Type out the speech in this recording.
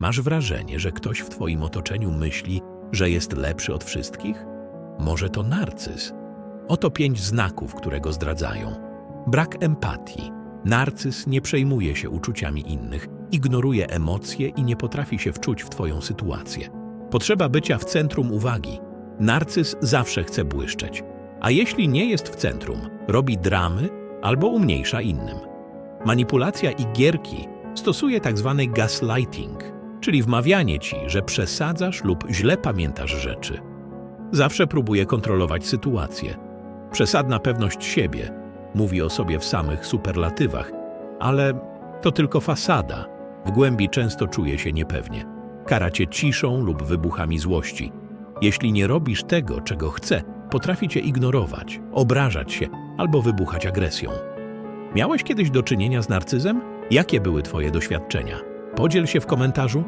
Masz wrażenie, że ktoś w twoim otoczeniu myśli, że jest lepszy od wszystkich? Może to narcyz? Oto pięć znaków, które go zdradzają. Brak empatii. Narcyz nie przejmuje się uczuciami innych, ignoruje emocje i nie potrafi się wczuć w twoją sytuację. Potrzeba bycia w centrum uwagi. Narcyz zawsze chce błyszczeć, a jeśli nie jest w centrum, robi dramy albo umniejsza innym. Manipulacja i gierki stosuje tzw. gaslighting, czyli wmawianie ci, że przesadzasz lub źle pamiętasz rzeczy. Zawsze próbuje kontrolować sytuację. Przesadna pewność siebie mówi o sobie w samych superlatywach, ale to tylko fasada. W głębi często czuje się niepewnie. Kara cię ciszą lub wybuchami złości. Jeśli nie robisz tego, czego chce, potrafi cię ignorować, obrażać się albo wybuchać agresją. Miałeś kiedyś do czynienia z narcyzem? Jakie były twoje doświadczenia? Podziel się w komentarzu,